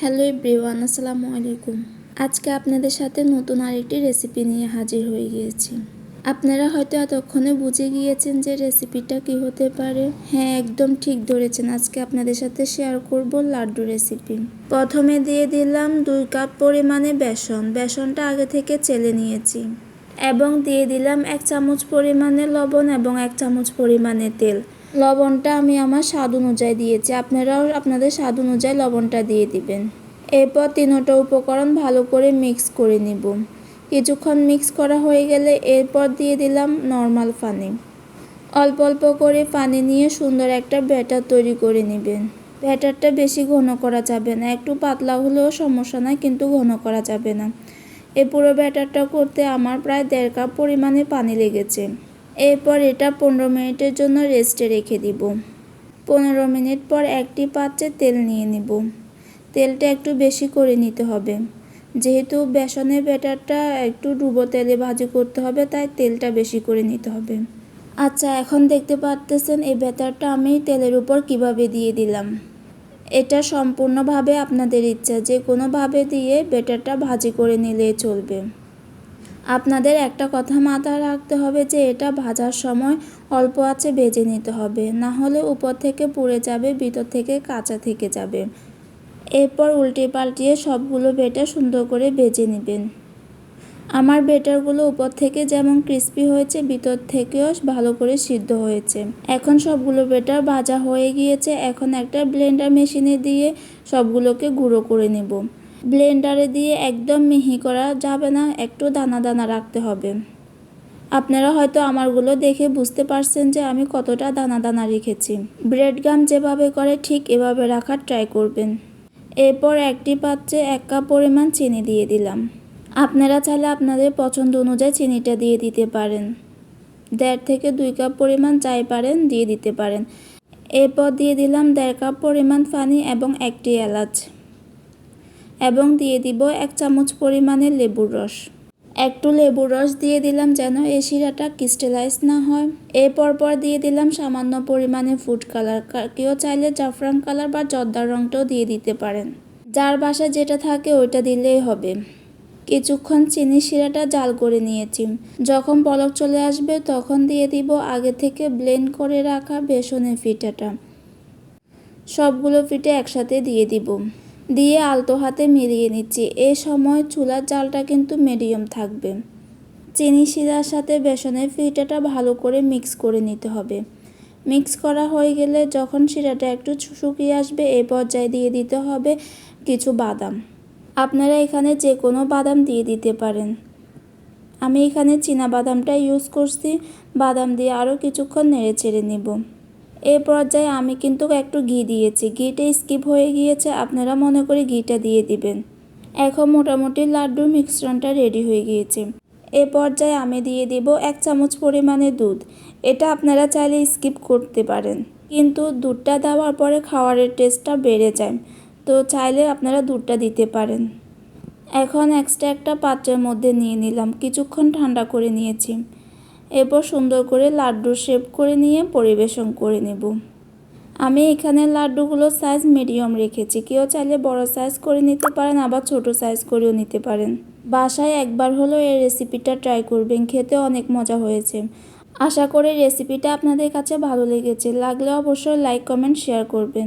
Hello everyone, আসসালামু আলাইকুম। আজকে আপনাদের সাথে নতুন আরেকটি রেসিপি নিয়ে হাজির হয়ে গিয়েছি। আপনারা হয়তো এতক্ষণে বুঝে গিয়েছেন যে রেসিপিটা কি হতে পারে। হ্যাঁ একদম ঠিক ধরেছেন। আজকে আপনাদের সাথে শেয়ার করব লাড্ডু রেসিপি। প্রথমে দিয়ে দিলাম দুই কাপ পরিমাণে বেসন। বেসনটা আগে থেকে চেলে নিয়েছি। এবং দিয়ে দিলাম এক চামচ পরিমাণে লবণ এবং এক চামচ পরিমাণে তেল। লবণটা আমি আমার স্বাদ অনুযায়ী দিয়েছি। আপনারাও আপনাদের স্বাদ অনুযায়ী লবণটা দিয়ে দিবেন। এরপর তিনোটা উপকরণ ভালো করে মিক্স করে নিব। কিছুক্ষণ মিক্স করা হয়ে গেলে এরপর দিয়ে দিলাম নর্মাল পানি। অল্প অল্প করে পানি নিয়ে সুন্দর একটা ব্যাটার তৈরি করে নেবেন। ব্যাটারটা বেশি ঘন করা যাবে না। একটু পাতলা হলেও সমস্যা নাই, কিন্তু ঘন করা যাবে না। এই পুরো ব্যাটারটা করতে আমার প্রায় দেড় কাপ পরিমাণে পানি লেগেছে। এরপর এটা পনেরো মিনিটের জন্য রেস্টে রেখে দিব। পনেরো মিনিট পর একটি পাত্রে তেল নিয়ে নিব। তেলটা একটু বেশি করে নিতে হবে। যেহেতু বেসনের ব্যাটারটা একটু ডুবো তেলে ভাজি করতে হবে, তাই তেলটা বেশি করে নিতে হবে। আচ্ছা এখন দেখতে পারতেছেন এই ব্যাটারটা আমি তেলের উপর কীভাবে দিয়ে দিলাম। এটা সম্পূর্ণভাবে আপনাদের ইচ্ছা, যে কোনোভাবে দিয়ে ব্যাটারটা ভাজি করে নিলে চলবে। আপনাদের একটা কথা মাথায় রাখতে হবে যে এটা ভাজার সময় অল্প আছে ভেজে নিতে হবে, না হলে উপর থেকে পুড়ে যাবে, ভিতর থেকে কাঁচা থেকে যাবে। এরপর উল্টে পাল্টিয়ে সবগুলো বেটার সুন্দর করে ভেজে নেবেন। আমার বেটারগুলো উপর থেকে যেমন ক্রিস্পি হয়েছে, ভিতর থেকেও ভালো করে সিদ্ধ হয়েছে। এখন সবগুলো বেটার ভাজা হয়ে গিয়েছে, এখন একটা ব্লেন্ডার মেশিনে দিয়ে সবগুলোকে গুঁড়ো করে নেব। ব্লেন্ডারে দিয়ে একদম মিহি করা যাবে না, একটু দানা দানা রাখতে হবে। আপনারা হয়তো আমারগুলো দেখে বুঝতে পারছেন যে আমি কতটা দানা দানা রেখেছি। ব্রেড গাম যেভাবে করে ঠিক এভাবে রাখার ট্রাই করবেন। এরপর একটি পাত্রে এক কাপ পরিমাণ চিনি দিয়ে দিলাম। আপনারা চাইলে আপনাদের পছন্দ অনুযায়ী চিনিটা দিয়ে দিতে পারেন। দেড় থেকে দুই কাপ পরিমাণ চাই পারেন, দিয়ে দিতে পারেন। এরপর দিয়ে দিলাম দেড় কাপ পরিমাণ পানি এবং একটি এলাচ। এবং দিয়ে দিব এক চামচ পরিমাণে লেবুর রস। একটু লেবুর রস দিয়ে দিলাম যেন এই শিরাটা ক্রিস্টালাইজ না হয়। এরপর পর দিয়ে দিলাম সামান্য পরিমাণে ফুড কালার। কেউ চাইলে জাফরান কালার বা জর্দার রঙটাও দিয়ে দিতে পারেন। যার বাসায় যেটা থাকে ওইটা দিলেই হবে। কিছুক্ষণ চিনি শিরাটা জাল করে নিয়েছি। যখন পলক চলে আসবে তখন দিয়ে দিব আগে থেকে ব্লেন্ড করে রাখা বেসনের ফিটাটা। সবগুলো ফিটে একসাথে দিয়ে দিব। দিয়ে আলতো হাতে মিলিয়ে নিচ্ছি। এ সময় চুলার জালটা কিন্তু মিডিয়াম থাকবে। চিনি শিরার সাথে বেসনের ফিটাটা ভালো করে মিক্স করে নিতে হবে। মিক্স করা হয়ে গেলে যখন শিরাটা একটু শুকিয়ে আসবে এই পর্যায়ে দিয়ে দিতে হবে কিছু বাদাম। আপনারা এখানে যে কোনো বাদাম দিয়ে দিতে পারেন। আমি এখানে চীনা বাদামটা ইউজ করছি। বাদাম দিয়ে আরও কিছুক্ষণ নেড়ে ছেড়ে নেব। এই পর্যায়ে আমি কিন্তু একটু ঘি দিয়েছি। ঘিটা স্কিপ হয়ে গিয়েছে, আপনারা মনে করে ঘিটা দিয়ে দিবেন। এখন মোটামুটি লাড্ডুর মিশ্রণটা রেডি হয়ে গিয়েছে। এ পর্যায়ে আমি দিয়ে দিব এক চামচ পরিমাণে দুধ। এটা আপনারা চাইলে স্কিপ করতে পারেন। কিন্তু দুধটা দেওয়ার পরে খাওয়ারের টেস্টটা বেড়ে যায়। তো চাইলে আপনারা দুধটা দিতে পারেন। এখন এক্সট্রা একটা পাত্রের মধ্যে নিয়ে নিলাম। কিছুক্ষণ ঠান্ডা করে নিয়েছি। এরপর সুন্দর করে লাড্ডু শেপ করে নিয়ে পরিবেশন করে নেব। আমি এখানে লাড্ডুগুলোর সাইজ মিডিয়াম রেখেছি। কেউ চাইলে বড় সাইজ করে নিতে পারেন, আবার ছোট সাইজ করেও নিতে পারেন। বাসায় একবার হলেও এই রেসিপিটা ট্রাই করবেন, খেতে অনেক মজা হয়েছে। আশা করি রেসিপিটা আপনাদের কাছে ভালো লেগেছে। লাগলে অবশ্যই লাইক কমেন্ট শেয়ার করবেন।